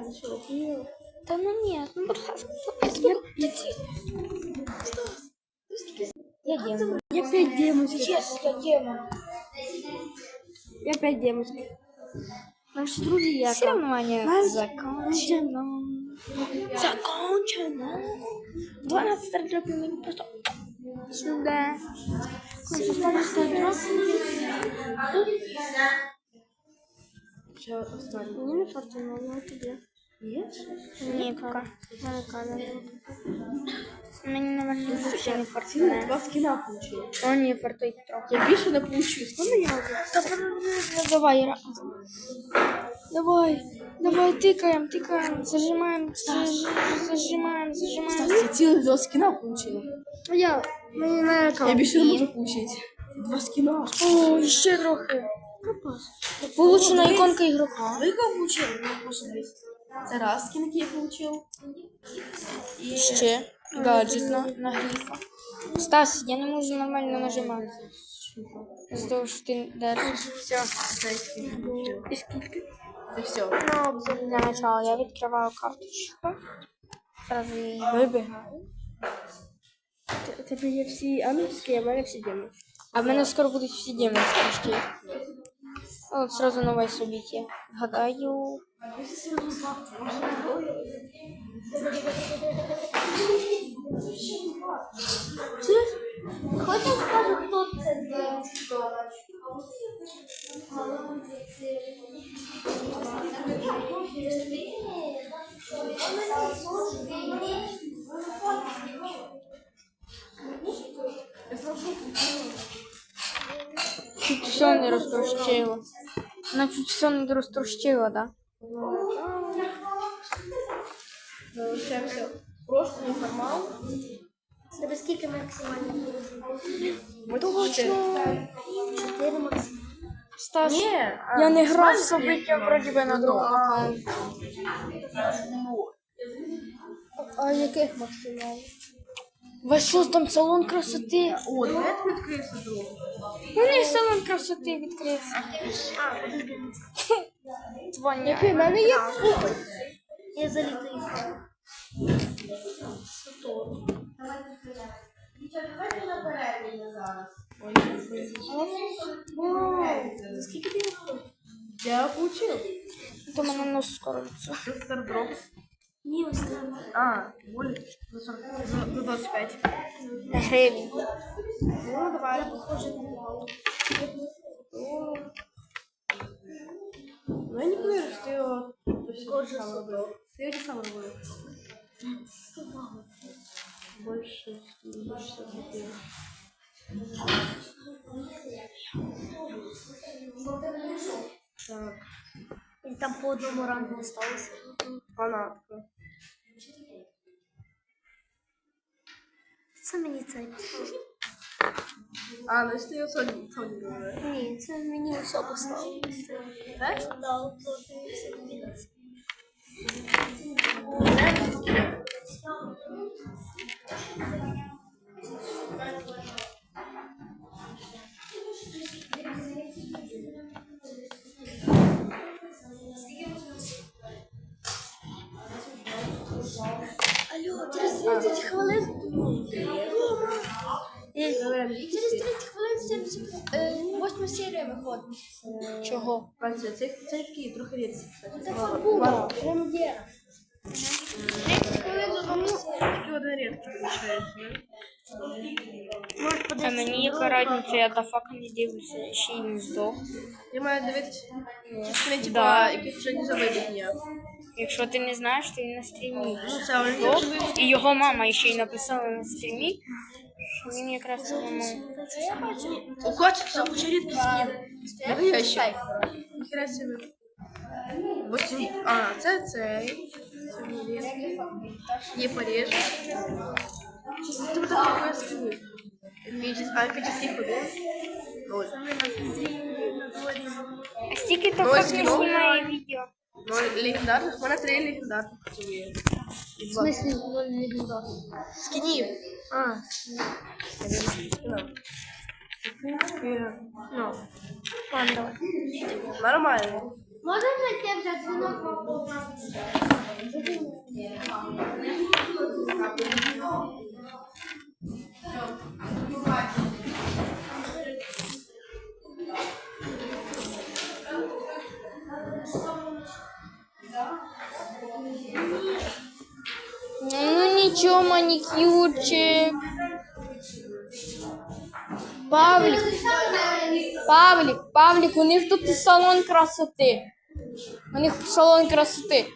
Ладно. Да ну нет, ну просто ну, Я я демон. Я опять демон. Yes, я демон. Я опять демон. Наши друзья. Всем внимание. Закончено. Закончено. 12 стартов минут просто. Сюда. Все, смотри. Не на фортуну, но тебе. Нет? Ні, пока. На камеру. Мені не важливо, що не фортуна. два скина получил. О, ні, фортуй трохи. Я більше не получу. Уже? Та ну, давай, Ра. Давай, давай, тыкаем, тыкаем, зажимаем, заж- зажимаем, зажимаем. Я цілих два скина получил. Я, мені на Я більше не можу получить. Два скина. О, ще трохи. Получена іконка ігрока. Ви кого получил? Ну, просто. Це раз скин, який я получил. І Ще гаджетна на, на. Стас, я не можу нормально нажимати. З того, що ти держиш. Все. І скільки? Це все. Ну, для начала. Я відкриваю карточку. Сразу її вибігаю. Тебе є всі ангельські, а в мене всі демонські. А в мене скоро будуть всі демонські шки. От сразу нове событие. Гадаю. Хочеш скажу, хто це де? Чуть все не розтрощило. Вона чуть все не розтрощила, да? Ну, ще все. Просто неформал. Тебе скільки максимально? Точно. Чотири максимально. Стас, Ні, я не грав в события вроді би на другому. А яких максимально? Ви що там салон красоти? О, давай я відкрився другу. У них салон красоти відкрився. Твоня. У мене є Я залітаю. Скільки ти Я получил. То мене нос скоро. Стардроп. Ні, ось там. А, более. За 40, за- за 25. Гривень. Ну, давай. Ну, я не поверю, що ти його все сам робив. Ти його сам робив. Больше, больше зробив. Так, І там по одному рангу осталося. Фанатка. Це мені цей. А, ну ти його Соні. Ні, це мені особисто. Так? Так? Через 30 хвилин 70, е, 8 серія виходить. Чого? Бачите, це, це такі трохи рідкі. Це мало. прем'єра. 30 хвилин додому серія. Один рідкі виходить, не? Можеш А мені яка разниця, я до фака не дивлюся, ще й не здох. Я маю дивитися частини, Да. типа, яких вже не завидить Якщо ти не знаєш, то він на стрімі. Ну, це вже І його мама ще й написала на стрімі, що він якраз тому. У котика уже рідкий скін. Настоящий. Ніхера себе. Восемь. А, це цей. Це мені рідкий. Є Париж. Тебе так такое скіни. А, епічний ходив. Ноль. А стільки то Ну, фак не скіно. знімає відео. Ноль легендарних. У мене три легендарних є. В смысле, ноль легендарных? Скини. А, скини. Ну, Ладно, давай. нормально. Можна зайти взяти дзвінок? Ну нічого, манікюрчик. Павлік. Павлік, Павлік, у них тут салон красоти. У них салон красоти.